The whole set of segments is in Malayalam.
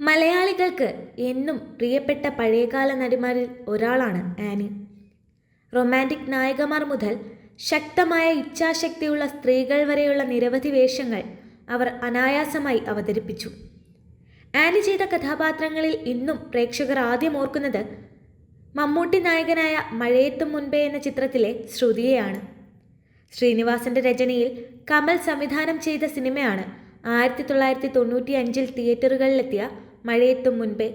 മലയാളികൾക്ക് എന്നും പ്രിയപ്പെട്ട പഴയകാല നടിമാരിൽ ഒരാളാണ് ആനി. റൊമാന്റിക് നായകമാർ മുതൽ ശക്തമായ ഇച്ഛാശക്തിയുള്ള സ്ത്രീകൾ വരെയുള്ള നിരവധി വേഷങ്ങൾ അവർ അനായാസമായി അവതരിപ്പിച്ചു. ആനി ചെയ്ത കഥാപാത്രങ്ങളിൽ ഇന്നും പ്രേക്ഷകർ ആദ്യം ഓർക്കുന്നത് മമ്മൂട്ടി നായകനായ മഴയത്തും മുൻപേ എന്ന ചിത്രത്തിലെ ശ്രുതിയെയാണ്. ശ്രീനിവാസന്റെ രചനയിൽ കമൽ സംവിധാനം ചെയ്ത സിനിമയാണ് ആയിരത്തി തൊള്ളായിരത്തി തൊണ്ണൂറ്റി അഞ്ചിൽ തിയേറ്ററുകളിലെത്തിയ മഴയത്തും മുൻപേ.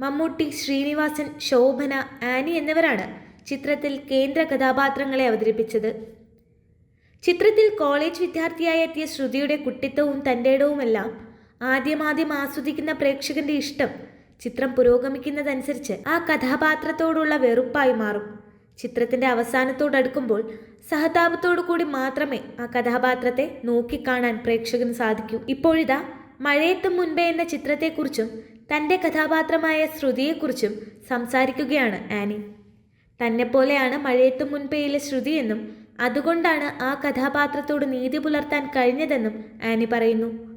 മമ്മൂട്ടി ശ്രീനിവാസൻ ശോഭന ആനി എന്നിവരാണ് ചിത്രത്തിൽ കേന്ദ്ര കഥാപാത്രങ്ങളെ അവതരിപ്പിച്ചത്. ചിത്രത്തിൽ കോളേജ് വിദ്യാർത്ഥിയായി എത്തിയ ശ്രുതിയുടെ കുട്ടിത്തവും തന്റെടവുമെല്ലാം ആദ്യമാദ്യം ആസ്വദിക്കുന്ന പ്രേക്ഷകന്റെ ഇഷ്ടം ചിത്രം പുരോഗമിക്കുന്നതനുസരിച്ച് ആ കഥാപാത്രത്തോടുള്ള വെറുപ്പായി മാറും. ചിത്രത്തിന്റെ അവസാനത്തോടടുക്കുമ്പോൾ സഹതാപത്തോടു കൂടി മാത്രമേ ആ കഥാപാത്രത്തെ നോക്കിക്കാണാൻ പ്രേക്ഷകന് സാധിക്കൂ. ഇപ്പോഴിതാ മഴയത്തും മുൻപേ എന്ന ചിത്രത്തെക്കുറിച്ചും തന്റെ കഥാപാത്രമായ ശ്രുതിയെക്കുറിച്ചും സംസാരിക്കുകയാണ് ആനി. തന്നെപ്പോലെയാണ് മഴയത്തും മുൻപേയിലെ ശ്രുതിയെന്നും അതുകൊണ്ടാണ് ആ കഥാപാത്രത്തോട് നീതി പുലർത്താൻ കഴിഞ്ഞതെന്നും ആനി പറയുന്നു.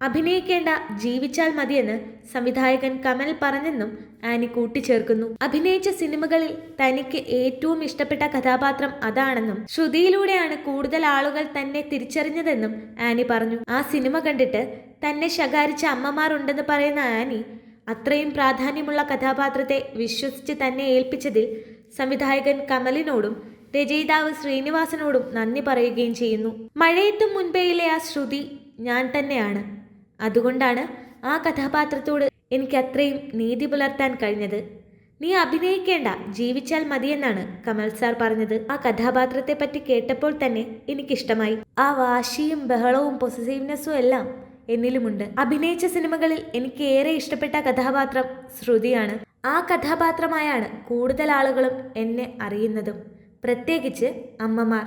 അഭിനയിക്കേണ്ട ജീവിച്ചാൽ മതിയെന്ന് സംവിധായകൻ കമൽ പറഞ്ഞെന്നും ആനി കൂട്ടിച്ചേർക്കുന്നു. അഭിനയിച്ച സിനിമകളിൽ തനിക്ക് ഏറ്റവും ഇഷ്ടപ്പെട്ട കഥാപാത്രം അതാണെന്നും ശ്രുതിയിലൂടെയാണ് കൂടുതൽ ആളുകൾ തന്നെ തിരിച്ചറിഞ്ഞതെന്നും ആനി പറഞ്ഞു. ആ സിനിമ കണ്ടിട്ട് തന്നെ ശകാരിച്ച അമ്മമാരുണ്ടെന്ന് പറയുന്ന ആനി അത്രയും പ്രാധാന്യമുള്ള കഥാപാത്രത്തെ വിശ്വസിച്ച് തന്നെ ഏൽപ്പിച്ചതിൽ സംവിധായകൻ കമലിനോടും രചയിതാവ് ശ്രീനിവാസനോടും നന്ദി പറയുകയും ചെയ്യുന്നു. മഴയത്തും മുൻപേയിലെ ആ ശ്രുതി ഞാൻ തന്നെയാണ്. അതുകൊണ്ടാണ് ആ കഥാപാത്രത്തോട് എനിക്ക് അത്രയും നീതി പുലർത്താൻ കഴിഞ്ഞത്. നീ അഭിനയിക്കേണ്ട ജീവിച്ചാൽ മതിയെന്നാണ് കമൽ സാർ പറഞ്ഞത്. ആ കഥാപാത്രത്തെ പറ്റി കേട്ടപ്പോൾ തന്നെ എനിക്കിഷ്ടമായി. ആ വാശിയും ബഹളവും പൊസസീവ്നെസ്സും എല്ലാം എന്നിലുമുണ്ട്. അഭിനയിച്ച സിനിമകളിൽ എനിക്ക് ഏറെ ഇഷ്ടപ്പെട്ട കഥാപാത്രം ശ്രുതിയാണ്. ആ കഥാപാത്രമായാണ് കൂടുതൽ ആളുകളും എന്നെ അറിയുന്നതും. പ്രത്യേകിച്ച് അമ്മമാർ.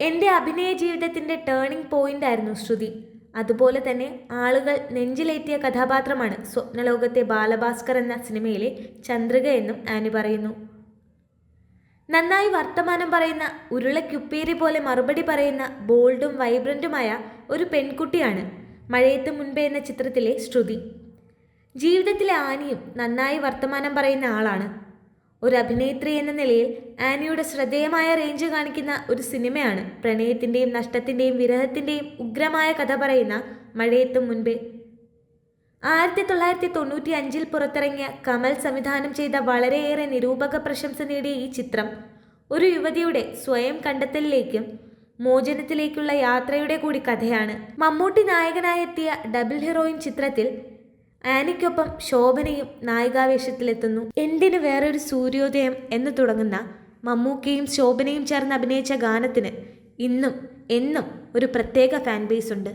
എന്റെ അഭിനയ ജീവിതത്തിന്റെ ടേണിംഗ് പോയിന്റ് ആയിരുന്നു ശ്രുതി. അതുപോലെ തന്നെ ആളുകൾ നെഞ്ചിലേറ്റിയ കഥാപാത്രമാണ് സ്വപ്നലോകത്തെ ബാലഭാസ്കർ എന്ന സിനിമയിലെ ചന്ദ്രിക എന്നും ആനി പറയുന്നു. നന്നായി വർത്തമാനം പറയുന്ന ഉരുളക്കുപ്പേരി പോലെ മറുപടി പറയുന്ന ബോൾഡും വൈബ്രന്റുമായ ഒരു പെൺകുട്ടിയാണ് മഴയത്ത് മുൻപേ എന്ന ചിത്രത്തിലെ ശ്രുതി. ജീവിതത്തിലെ ആനിയും നന്നായി വർത്തമാനം പറയുന്ന ആളാണ്. ഒരു അഭിനേത്രി എന്ന നിലയിൽ ആനിയുടെ ശ്രദ്ധേയമായ റേഞ്ച് കാണിക്കുന്ന ഒരു സിനിമയാണ് പ്രണയത്തിന്റെയും നഷ്ടത്തിന്റെയും വിരഹത്തിന്റെയും ഉഗ്രമായ കഥ പറയുന്ന മഴയത്തും മുൻപേ. ആയിരത്തി തൊള്ളായിരത്തി തൊണ്ണൂറ്റി അഞ്ചിൽ പുറത്തിറങ്ങിയ കമൽ സംവിധാനം ചെയ്ത വളരെയേറെ നിരൂപക പ്രശംസ നേടിയ ഈ ചിത്രം ഒരു യുവതിയുടെ സ്വയം കണ്ടെത്തലിലേക്കും മോചനത്തിലേക്കുള്ള യാത്രയുടെ കൂടി കഥയാണ്. മമ്മൂട്ടി നായകനായെത്തിയ ഡബിൾ ഹീറോയിൻ ചിത്രത്തിൽ ആനിക്കൊപ്പം ശോഭനയും നായികാവേഷത്തിലെത്തുന്നു എന്തിന് വേറൊരു സൂര്യോദയം എന്ന് തുടങ്ങുന്ന മമ്മൂക്കയും ശോഭനയും ചേർന്ന് അഭിനയിച്ച ഗാനത്തിന് ഇന്നും എന്നും ഒരു പ്രത്യേക ഫാൻ ബേസ് ഉണ്ട്.